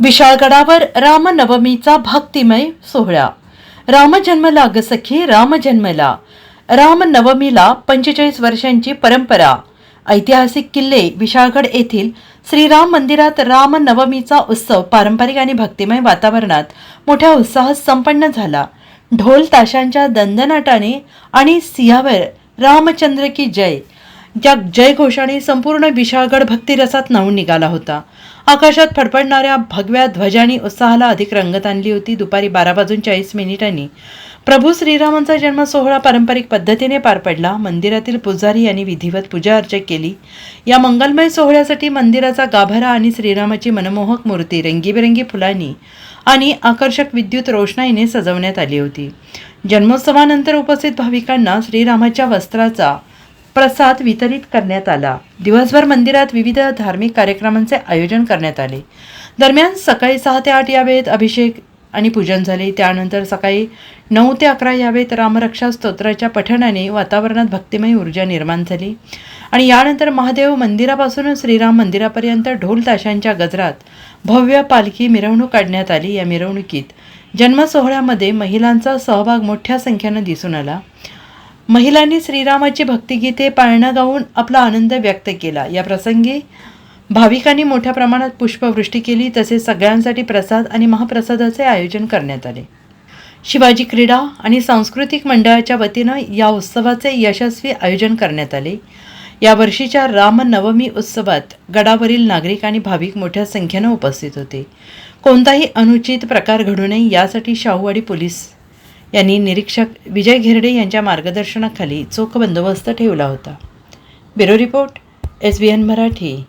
विशाळगडावर रामनवमीचा भक्तिमय सोहळा. रामजन्मला गसखी रामजन्मला. रामनवमीला पंचेचाळीस वर्षांची परंपरा. ऐतिहासिक किल्ले विशाळगड येथील श्रीराम मंदिरात रामनवमीचा उत्सव पारंपरिक आणि भक्तिमय वातावरणात मोठ्या उत्साहात संपन्न झाला. ढोल ताशांच्या दंदनाटाने आणि सिंहावर रामचंद्र की जय ज्या जयघोषाने संपूर्ण विशाळगड भक्तिरसात न्हावून निघाला होता. आकाशात फडफडणाऱ्या भगव्या ध्वजांनी उत्साहाला अधिक रंगत आणली होती. दुपारी बारा वाजून चाळीस मिनिटांनी प्रभू श्रीरामांचा जन्म सोहळा पारंपरिक पद्धतीने पार पडला. मंदिरातील पुजारी यांनी विधिवत पूजा अर्चा केली. या मंगलमय सोहळ्यासाठी मंदिराचा गाभारा आणि श्रीरामाची मनमोहक मूर्ती रंगीबेरंगी फुलांनी आणि आकर्षक विद्युत रोषणाईने सजवण्यात आली होती. जन्मोत्सवानंतर उपस्थित भाविकांना श्रीरामाच्या वस्त्राचा प्रसाद वितरित करण्यात आला. दिवसभर मंदिरात विविध धार्मिक कार्यक्रमांचे आयोजन करण्यात आले. दरम्यान सकाळी सहा ते आठ या वेळेत अभिषेक आणि पूजन झाले. त्यानंतर सकाळी नऊ ते अकरा या वेळेत रामरक्षा स्तोत्राच्या पठणाने वातावरणात भक्तिमय ऊर्जा निर्माण झाली. आणि यानंतर महादेव मंदिरापासून श्रीराम मंदिरापर्यंत ढोल ताशांच्या गजरात भव्य पालखी मिरवणूक काढण्यात आली. या मिरवणुकीत जन्म सोहळ्यामध्ये महिलांचा सहभाग मोठ्या संख्येनं दिसून आला. महिलांनी श्रीरामाची भक्तिगीते पाळणं गाऊन आपला आनंद व्यक्त केला. या प्रसंगी भाविकांनी मोठ्या प्रमाणात पुष्पवृष्टी केली. तसेच सगळ्यांसाठी प्रसाद आणि महाप्रसादाचे आयोजन करण्यात आले. शिवाजी क्रीडा आणि सांस्कृतिक मंडळाच्या वतीनं या उत्सवाचे यशस्वी आयोजन करण्यात आले. या वर्षीच्या रामनवमी उत्सवात गडावरील नागरिक आणि भाविक मोठ्या संख्येनं उपस्थित होते. कोणताही अनुचित प्रकार घडू नये यासाठी शाहूवाडी पोलीस यांनी निरीक्षक विजय घेरडे यांच्या मार्गदर्शनाखाली चोख बंदोबस्त ठेवला होता. Bureau report S B N Marathi.